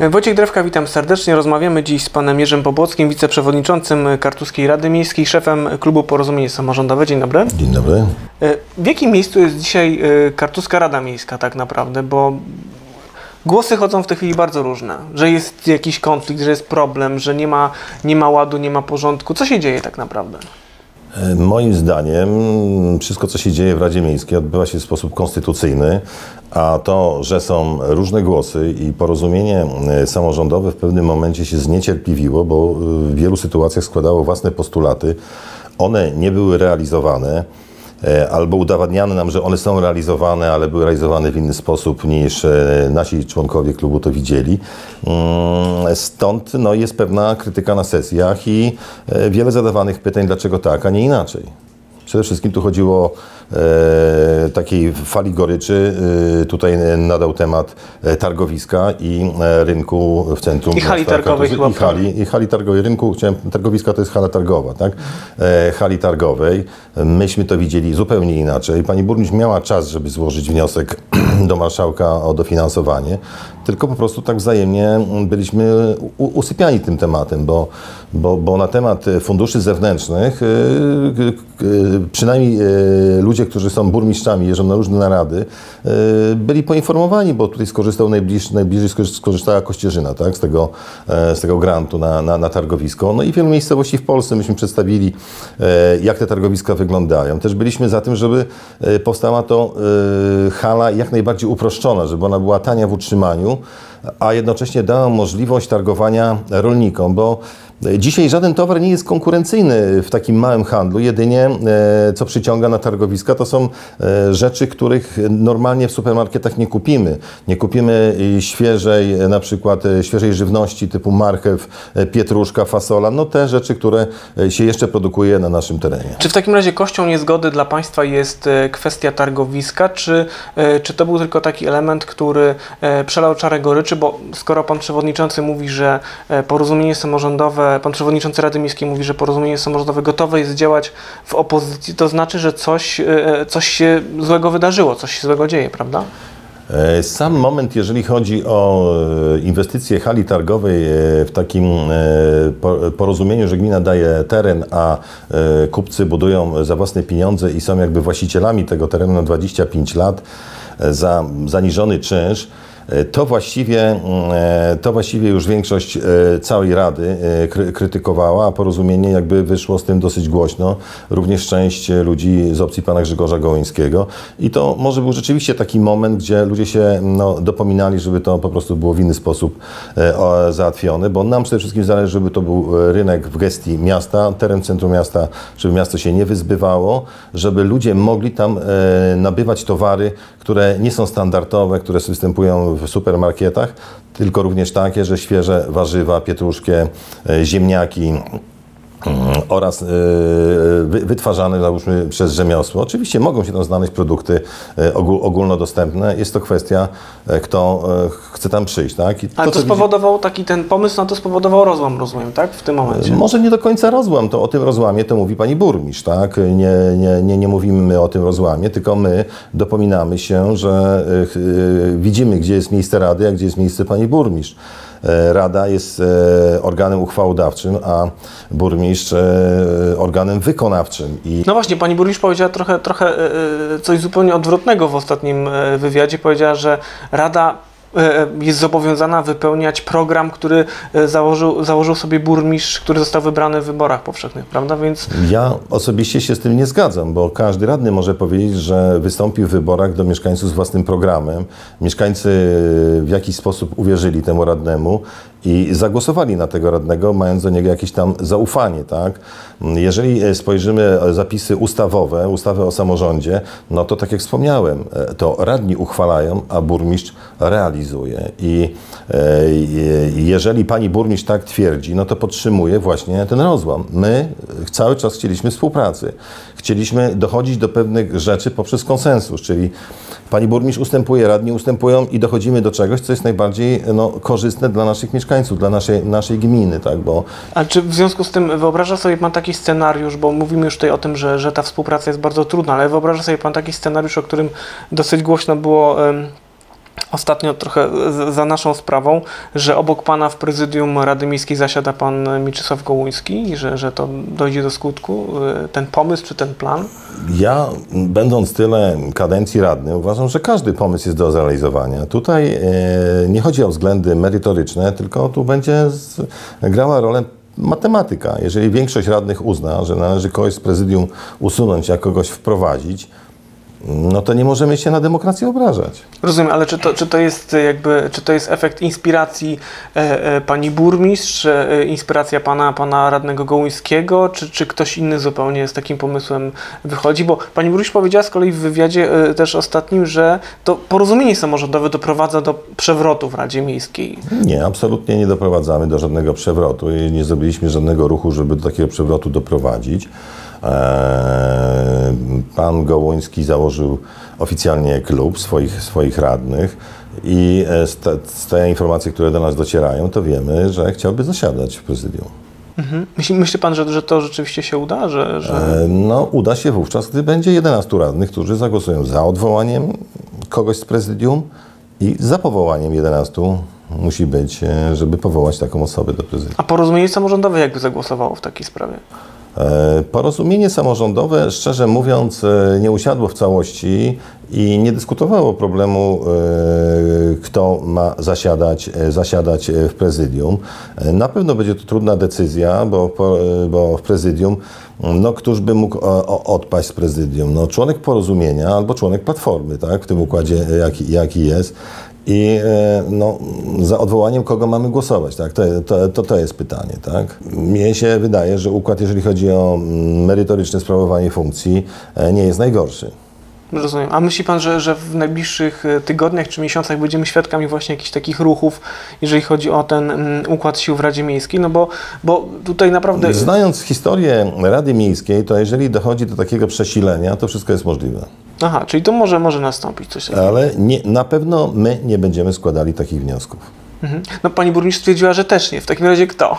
Wojciech Drewka, witam serdecznie. Rozmawiamy dziś z panem Jerzym Pobłockim, wiceprzewodniczącym Kartuskiej Rady Miejskiej, szefem klubu Porozumienie Samorządowe. Dzień dobry. Dzień dobry. E, W jakim miejscu jest dzisiaj e, Kartuska Rada Miejska tak naprawdę? Bo głosy chodzą w tej chwili bardzo różne. Że jest jakiś konflikt, że jest problem, że nie ma, nie ma ładu, nie ma porządku. Co się dzieje tak naprawdę? E, Moim zdaniem wszystko, co się dzieje w Radzie Miejskiej, odbywa się w sposób konstytucyjny, a to, że są różne głosy i porozumienie e, samorządowe w pewnym momencie się zniecierpliwiło, bo w wielu sytuacjach składało własne postulaty, one nie były realizowane. E, Albo udowadniano nam, że one są realizowane, ale były realizowane w inny sposób niż e, nasi członkowie klubu to widzieli. Mm, Stąd no, jest pewna krytyka na sesjach i e, wiele zadawanych pytań, dlaczego tak, a nie inaczej. Przede wszystkim tu chodziło o e, takiej fali goryczy. E, tutaj nadał temat e, targowiska i e, rynku w centrum. I hali targowej chyba. I hali, I hali targowej. Rynku, chciałem, targowiska to jest hala targowa, tak? E, hali targowej. Myśmy to widzieli zupełnie inaczej. Pani burmistrz miała czas, żeby złożyć wniosek do marszałka o dofinansowanie, tylko po prostu tak wzajemnie byliśmy usypiani tym tematem, bo, bo, bo na temat funduszy zewnętrznych y, y, y, przynajmniej ludzie, którzy są burmistrzami, jeżdżą na różne narady, byli poinformowani, bo tutaj skorzystał najbliższy, najbliżej skorzy- skorzystała Kościerzyna, tak, z tego, e, z tego grantu na, na, na targowisko. No i wielu miejscowości w Polsce myśmy przedstawili, e, jak te targowiska wyglądają. Też byliśmy za tym, żeby e, powstała to hala jak najbardziej uproszczona, żeby ona była tania w utrzymaniu, a jednocześnie dała możliwość targowania rolnikom, bo Dzisiaj żaden towar nie jest konkurencyjny w takim małym handlu. Jedynie e, co przyciąga na targowiska to są e, rzeczy, których normalnie w supermarketach nie kupimy. Nie kupimy świeżej, e, na przykład świeżej żywności typu marchew, pietruszka, fasola. No te rzeczy, które się jeszcze produkuje na naszym terenie. Czy w takim razie kością niezgody dla państwa jest kwestia targowiska, czy, czy to był tylko taki element, który przelał czarę goryczy? Bo skoro pan przewodniczący mówi, że porozumienie samorządowe, pan przewodniczący Rady Miejskiej mówi, że porozumienie samorządowe gotowe jest działać w opozycji, to znaczy, że coś, e, coś się złego wydarzyło, coś się złego dzieje, prawda? E, Sam moment, jeżeli chodzi o e, inwestycje hali targowej w takim po- porozumieniu, że gmina daje teren, a kupcy budują za własne pieniądze i są jakby właścicielami tego terenu na 25 lat za zaniżony czynsz, to właściwie, mm, e, to właściwie już większość e, całej Rady e, kry- krytykowała, a porozumienie jakby wyszło z tym dosyć głośno. Również część ludzi z opcji pana Grzegorza Gołyńskiego. I to może był rzeczywiście taki moment, gdzie ludzie się no, dopominali, żeby to po prostu było w inny sposób załatwione, bo nam przede wszystkim zależy, żeby to był rynek w gestii miasta, teren centrum miasta, żeby miasto się nie wyzbywało, żeby ludzie mogli tam nabywać towary, które nie są standardowe, które występują w supermarketach, tylko również takie, że świeże warzywa, pietruszkie, e, ziemniaki, oraz e, wy- wytwarzane załóżmy przez rzemiosło. Oczywiście mogą się tam znaleźć produkty ogól, ogólnodostępne. Jest to kwestia, kto chce tam przyjść. Tak? I Ale to, co widzi- spowodował taki ten pomysł, na to spowodował rozłam, rozumiem, tak? W tym momencie. może nie do końca rozłam, to o tym rozłamie to mówi pani burmistrz, tak? Nie, nie, nie, nie mówimy my o tym rozłamie, tylko my dopominamy się, że y, y, widzimy, gdzie jest miejsce rady, a gdzie jest miejsce pani burmistrz. E, Rada jest e, organem uchwałodawczym, a burmistrz e, organem wykonawczym. I No właśnie, pani burmistrz powiedziała trochę, trochę coś zupełnie odwrotnego w ostatnim wywiadzie. Powiedziała, że Rada jest zobowiązana wypełniać program, który e, założył, założył sobie burmistrz, który został wybrany w wyborach powszechnych, prawda? Więc Ja osobiście się z tym nie zgadzam, bo każdy radny może powiedzieć, że wystąpił w wyborach do mieszkańców z własnym programem. Mieszkańcy w jakiś sposób uwierzyli temu radnemu i zagłosowali na tego radnego, mając do niego jakieś tam zaufanie. Tak? Jeżeli e, spojrzymy e, zapisy ustawowe, ustawę o samorządzie, no to tak jak wspomniałem, e, to radni uchwalają, a burmistrz realizuje. I jeżeli pani burmistrz tak twierdzi, no to podtrzymuje właśnie ten rozłam. My cały czas chcieliśmy współpracy. Chcieliśmy dochodzić do pewnych rzeczy poprzez konsensus, czyli pani burmistrz ustępuje, radni ustępują i dochodzimy do czegoś, co jest najbardziej no, korzystne dla naszych mieszkańców, dla naszej, naszej gminy, tak, bo A czy w związku z tym wyobraża sobie Pan taki scenariusz, bo mówimy już tutaj o tym, że, że ta współpraca jest bardzo trudna, ale wyobraża sobie Pan taki scenariusz, o którym dosyć głośno było ostatnio trochę za naszą sprawą, że obok pana w prezydium Rady Miejskiej zasiada pan Mieczysław Gołuński i że, że to dojdzie do skutku, y, ten pomysł czy ten plan? Ja, będąc tyle kadencji radny, uważam, że każdy pomysł jest do zrealizowania. Tutaj e, nie chodzi o względy merytoryczne, tylko tu będzie z, grała rolę matematyka. Jeżeli większość radnych uzna, że należy kogoś z prezydium usunąć, jak kogoś wprowadzić, no to nie możemy się na demokrację obrażać. Rozumiem, ale czy to, czy to jest jakby, czy to jest efekt inspiracji e, e, pani burmistrz, e, inspiracja pana, pana radnego Gołyńskiego, czy, czy ktoś inny zupełnie z takim pomysłem wychodzi? Bo pani burmistrz powiedziała z kolei w wywiadzie e, też ostatnim, że to porozumienie samorządowe doprowadza do przewrotu w Radzie Miejskiej. Nie, absolutnie nie doprowadzamy do żadnego przewrotu i nie zrobiliśmy żadnego ruchu, żeby do takiego przewrotu doprowadzić. E, pan Gołoński założył oficjalnie klub swoich, swoich radnych i e, z, te, z te informacje, które do nas docierają, to wiemy, że chciałby zasiadać w prezydium. Mhm. Myśli, myśli pan, że, że to rzeczywiście się uda? Że, że... E, no, uda się wówczas, gdy będzie 11 radnych, którzy zagłosują za odwołaniem kogoś z prezydium i za powołaniem 11 musi być, żeby powołać taką osobę do prezydium. A porozumienie samorządowe jakby zagłosowało w takiej sprawie? E, porozumienie samorządowe, szczerze mówiąc, e, nie usiadło w całości i nie dyskutowało problemu, e, kto ma zasiadać, zasiadać w prezydium. Na pewno będzie to trudna decyzja, bo, bo w prezydium, no któż by mógł odpaść z prezydium? No, członek porozumienia albo członek platformy, tak, w tym układzie, jaki, jaki jest. I e, no, za odwołaniem kogo mamy głosować? Tak? To, to, to, to jest pytanie. Tak? Mnie się wydaje, że układ, jeżeli chodzi o mm, merytoryczne sprawowanie funkcji, e, nie jest najgorszy. Rozumiem. A myśli Pan, że, że w najbliższych e, tygodniach czy miesiącach będziemy świadkami właśnie jakichś takich ruchów, jeżeli chodzi o ten um, układ sił w Radzie Miejskiej? No bo, bo tutaj naprawdę... Znając historię Rady Miejskiej, to jeżeli dochodzi do takiego przesilenia, to wszystko jest możliwe. Aha, czyli to może, może nastąpić coś takiego. Ale nie, na pewno my nie będziemy składali takich wniosków. Mhm. No pani burmistrz stwierdziła, że też nie. W takim razie kto?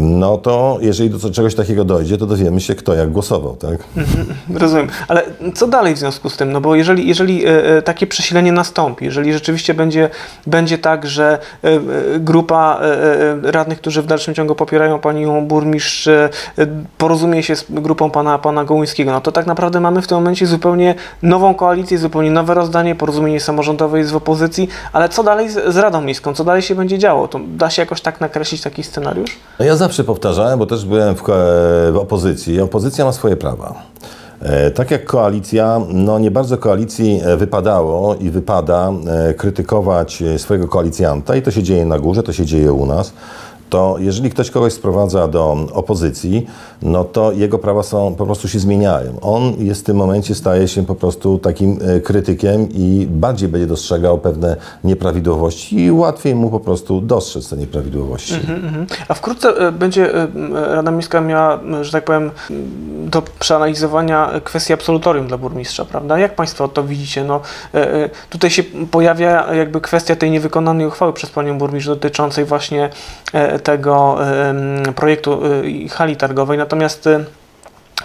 No to jeżeli do czegoś takiego dojdzie, to dowiemy się, kto jak głosował, tak? Mhm, rozumiem. Ale co dalej w związku z tym? No bo jeżeli, jeżeli e, e, takie przesilenie nastąpi, jeżeli rzeczywiście będzie, będzie tak, że e, grupa radnych, którzy w dalszym ciągu popierają panią burmistrz, porozumie się z grupą pana, pana Gołyńskiego, no to tak naprawdę mamy w tym momencie zupełnie nową koalicję, zupełnie nowe rozdanie, porozumienie samorządowe jest w opozycji, ale co dalej z, z Radą Miejską? Co dalej się będzie działo? To da się jakoś tak nakreślić taki scenariusz? No ja zawsze powtarzałem, bo też byłem w, w opozycji. Opozycja ma swoje prawa. E, tak jak koalicja, no nie bardzo koalicji e, wypadało i wypada e, krytykować swojego koalicjanta i to się dzieje na górze, to się dzieje u nas to jeżeli ktoś kogoś sprowadza do opozycji, no to jego prawa są, po prostu się zmieniają. On jest w tym momencie, staje się po prostu takim e, krytykiem i bardziej będzie dostrzegał pewne nieprawidłowości i łatwiej mu po prostu dostrzec te nieprawidłowości. Mm -hmm. A wkrótce e, będzie e, Rada Miejska miała, że tak powiem, do przeanalizowania kwestii absolutorium dla burmistrza, prawda? Jak Państwo to widzicie? No, tutaj się pojawia jakby kwestia tej niewykonanej uchwały przez Panią Burmistrz dotyczącej właśnie tego projektu y, hali targowej, natomiast y,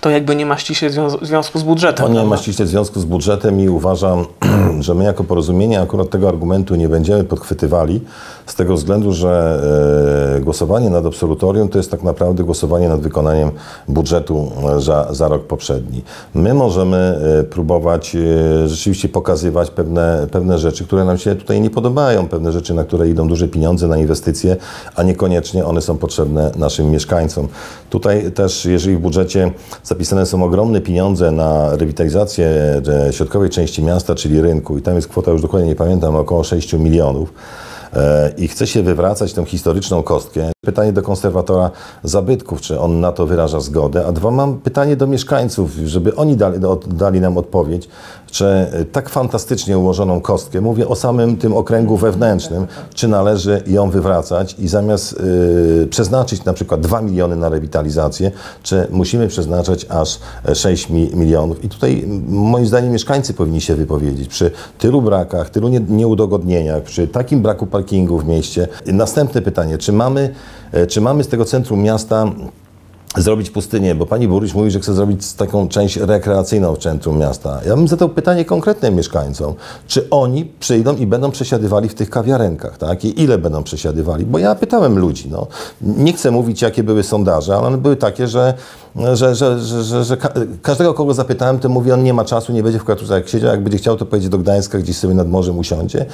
to jakby nie ma ściśle związku z budżetem. To nie ma ściśle związku z budżetem i uważam, że my jako porozumienie akurat tego argumentu nie będziemy podchwytywali z tego względu, że e, głosowanie nad absolutorium to jest tak naprawdę głosowanie nad wykonaniem budżetu e, za, za rok poprzedni. My możemy e, próbować rzeczywiście pokazywać pewne, pewne rzeczy, które nam się tutaj nie podobają, pewne rzeczy, na które idą duże pieniądze na inwestycje, a niekoniecznie one są potrzebne naszym mieszkańcom. Tutaj też, jeżeli w budżecie zapisane są ogromne pieniądze na rewitalizację środkowej części miasta, czyli rynku i tam jest kwota, już dokładnie nie pamiętam, około 6 milionów, i chce się wywracać tę historyczną kostkę. Pytanie do konserwatora zabytków, czy on na to wyraża zgodę, a dwa mam pytanie do mieszkańców, żeby oni dali, dali nam odpowiedź, czy tak fantastycznie ułożoną kostkę, mówię o samym tym okręgu wewnętrznym, czy należy ją wywracać i zamiast y, przeznaczyć na przykład 2 miliony na rewitalizację, czy musimy przeznaczać aż 6 mi milionów. I tutaj moim zdaniem mieszkańcy powinni się wypowiedzieć przy tylu brakach, tylu nie, nieudogodnieniach, przy takim braku parkingu w mieście. Następne pytanie, czy mamy, e, czy mamy z tego centrum miasta zrobić pustynię, bo pani burmistrz mówi, że chce zrobić taką część rekreacyjną w centrum miasta. Ja bym zadał pytanie konkretne mieszkańcom, czy oni przyjdą i będą przesiadywali w tych kawiarenkach, tak? I ile będą przesiadywali? Bo ja pytałem ludzi, no. Nie chcę mówić, jakie były sondaże, ale one były takie, że że, że, że, że, ka każdego, kogo zapytałem, to mówi, on nie ma czasu, nie będzie w jak siedział, jak będzie chciał, to pojedzie do Gdańska, gdzieś sobie nad morzem usiądzie.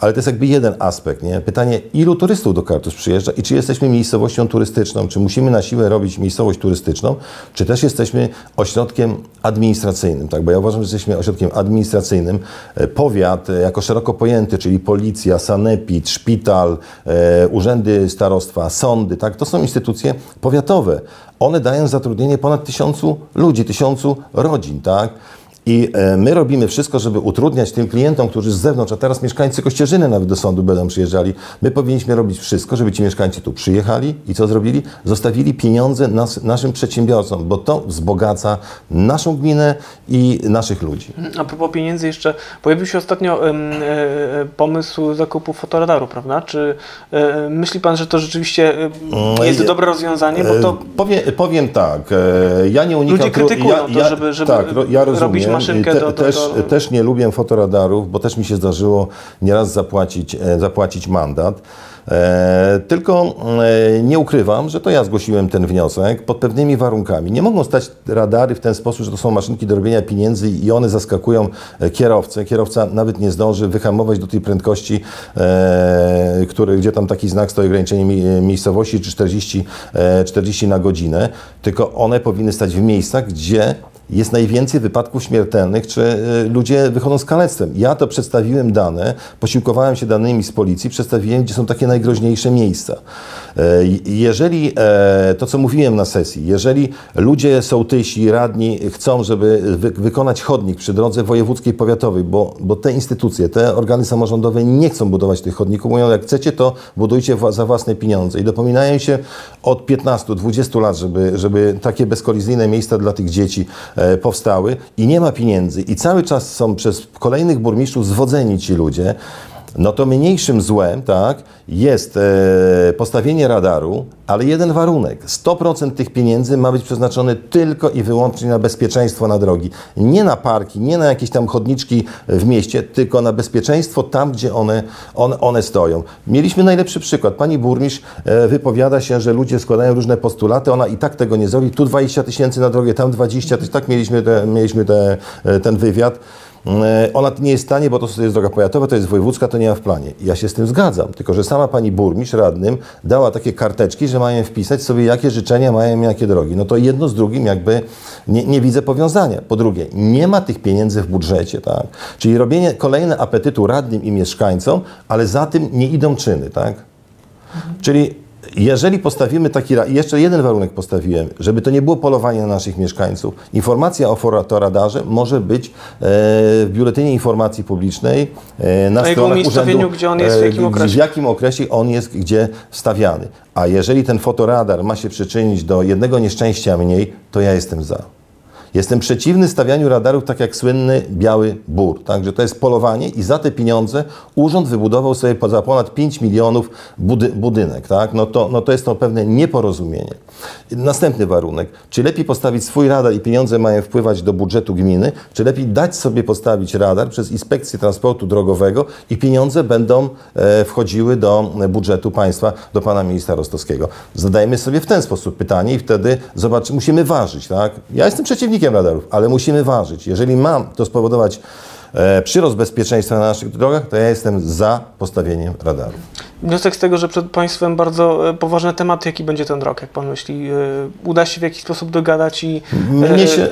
Ale to jest jakby jeden aspekt, nie? Pytanie, ilu turystów do Kartus przyjeżdża i czy jesteśmy miejscowością turystyczną, czy musimy na siłę robić miejscowość turystyczną, czy też jesteśmy ośrodkiem administracyjnym, tak? Bo ja uważam, że jesteśmy ośrodkiem administracyjnym. E, powiat e, jako szeroko pojęty, czyli policja, sanepid, szpital, e, urzędy starostwa, sądy, tak? To są instytucje powiatowe one dają zatrudnienie ponad tysiącu ludzi, tysiącu rodzin, tak? I e, my robimy wszystko, żeby utrudniać tym klientom, którzy z zewnątrz, a teraz mieszkańcy Kościerzyny nawet do sądu będą przyjeżdżali. My powinniśmy robić wszystko, żeby ci mieszkańcy tu przyjechali i co zrobili? Zostawili pieniądze nas, naszym przedsiębiorcom, bo to wzbogaca naszą gminę i naszych ludzi. A propos pieniędzy jeszcze, pojawił się ostatnio e, e, pomysł zakupu fotoradaru, prawda? Czy e, myśli Pan, że to rzeczywiście mm, jest dobre rozwiązanie? Bo to... Powiem, powiem tak, ja nie unikam... Ludzie krytykują ja, to, żeby, żeby tak, ja robić maszynkę te, do, do, też, do... też nie lubię fotoradarów, bo też mi się zdarzyło nieraz zapłacić, e, zapłacić mandat. E, tylko e, nie ukrywam, że to ja zgłosiłem ten wniosek pod pewnymi warunkami. Nie mogą stać radary w ten sposób, że to są maszynki do robienia pieniędzy i one zaskakują e, kierowcę. Kierowca nawet nie zdąży wyhamować do tej prędkości, e, który, gdzie tam taki znak stoi ograniczenie miejscowości, czy 40, e, 40 na godzinę, tylko one powinny stać w miejscach, gdzie jest najwięcej wypadków śmiertelnych, czy y, ludzie wychodzą z kalectwem. Ja to przedstawiłem dane, posiłkowałem się danymi z policji, przedstawiłem, gdzie są takie najgroźniejsze miejsca. E, jeżeli, e, to co mówiłem na sesji, jeżeli ludzie, sołtysi, radni chcą, żeby wy, wykonać chodnik przy drodze wojewódzkiej, powiatowej, bo, bo te instytucje, te organy samorządowe nie chcą budować tych chodników, mówią, jak chcecie, to budujcie za własne pieniądze. I dopominają się od 15-20 lat, żeby, żeby takie bezkolizyjne miejsca dla tych dzieci E, powstały i nie ma pieniędzy i cały czas są przez kolejnych burmistrzów zwodzeni ci ludzie, no to mniejszym złem tak, jest e, postawienie radaru, ale jeden warunek. 100% tych pieniędzy ma być przeznaczone tylko i wyłącznie na bezpieczeństwo na drogi. Nie na parki, nie na jakieś tam chodniczki w mieście, tylko na bezpieczeństwo tam, gdzie one, one, one stoją. Mieliśmy najlepszy przykład. Pani burmistrz e, wypowiada się, że ludzie składają różne postulaty, ona i tak tego nie zrobi. Tu 20 tysięcy na drogę, tam 20 tysięcy. Tak mieliśmy, te, mieliśmy te, e, ten wywiad. E, ona nie jest w stanie, bo to jest droga powiatowa, to jest wojewódzka, to nie ma w planie. Ja się z tym zgadzam, tylko że sama pani burmistrz radnym dała takie karteczki, że mają wpisać sobie, jakie życzenia mają, jakie drogi. No to jedno z drugim jakby nie, nie widzę powiązania. Po drugie, nie ma tych pieniędzy w budżecie, tak? Czyli robienie kolejne apetytu radnym i mieszkańcom, ale za tym nie idą czyny, tak? Czyli jeżeli postawimy taki, jeszcze jeden warunek postawiłem, żeby to nie było polowanie na naszych mieszkańców, informacja o fotoradarze może być e, w biuletynie informacji publicznej e, na, na stronach urzędu, gdzie on jest, w jakim okresie. W jakim okresie on jest gdzie stawiany. A jeżeli ten fotoradar ma się przyczynić do jednego nieszczęścia mniej, to ja jestem za. Jestem przeciwny stawianiu radarów tak jak słynny Biały Bór. Także to jest polowanie i za te pieniądze urząd wybudował sobie za ponad 5 milionów budy budynek. Tak? No, to, no to jest to pewne nieporozumienie. Następny warunek. Czy lepiej postawić swój radar i pieniądze mają wpływać do budżetu gminy, czy lepiej dać sobie postawić radar przez Inspekcję Transportu Drogowego i pieniądze będą e, wchodziły do budżetu państwa, do pana ministra Rostowskiego. Zadajmy sobie w ten sposób pytanie i wtedy zobaczymy, musimy ważyć. Tak? Ja jestem przeciwnikiem radarów, ale musimy ważyć. Jeżeli mam to spowodować e, przyrost bezpieczeństwa na naszych drogach, to ja jestem za postawieniem radarów. Wniosek z tego, że przed Państwem bardzo e, poważny temat, jaki będzie ten rok, jak Pan myśli? E, uda się w jakiś sposób dogadać i Mnie się,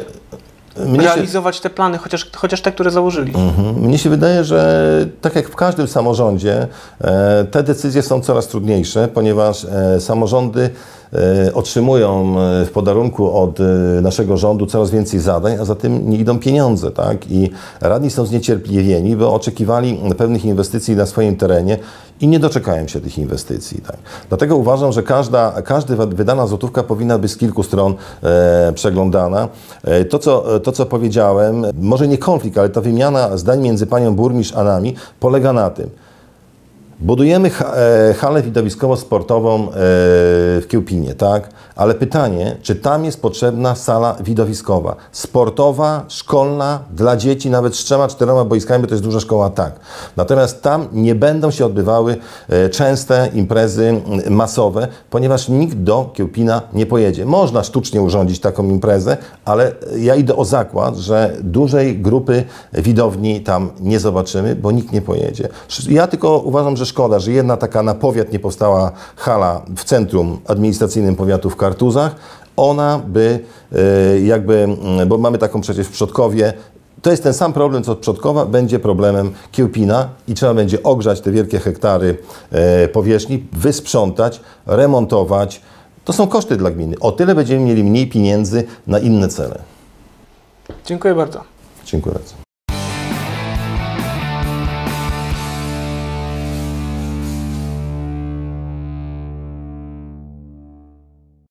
mnie realizować się, te plany, chociaż, chociaż te, które założyli? Mhm. Mnie się wydaje, że tak jak w każdym samorządzie, te decyzje są coraz trudniejsze, ponieważ samorządy E, otrzymują e, w podarunku od e, naszego rządu coraz więcej zadań, a za tym nie idą pieniądze. Tak? I radni są zniecierpliwieni, bo oczekiwali pewnych inwestycji na swoim terenie i nie doczekają się tych inwestycji. Tak? Dlatego uważam, że każda, każda wydana złotówka powinna być z kilku stron e, przeglądana. E, to, co, to, co powiedziałem, może nie konflikt, ale ta wymiana zdań między panią burmistrz a nami polega na tym, Budujemy e, halę widowiskowo-sportową e, w Kiełpinie, tak? Ale pytanie, czy tam jest potrzebna sala widowiskowa? Sportowa, szkolna, dla dzieci, nawet z trzema, czterema boiskami, bo to jest duża szkoła, tak. Natomiast tam nie będą się odbywały e, częste imprezy masowe, ponieważ nikt do Kiełpina nie pojedzie. Można sztucznie urządzić taką imprezę, ale ja idę o zakład, że dużej grupy widowni tam nie zobaczymy, bo nikt nie pojedzie. Ja tylko uważam, że szkoda, że jedna taka na powiat nie powstała hala w centrum administracyjnym powiatu w Kartuzach. Ona by e, jakby, mm, bo mamy taką przecież w Przodkowie, to jest ten sam problem, co Przodkowa, będzie problemem Kiełpina i trzeba będzie ogrzać te wielkie hektary e, powierzchni, wysprzątać, remontować. To są koszty dla gminy. O tyle będziemy mieli mniej pieniędzy na inne cele. Dziękuję bardzo. Dziękuję bardzo.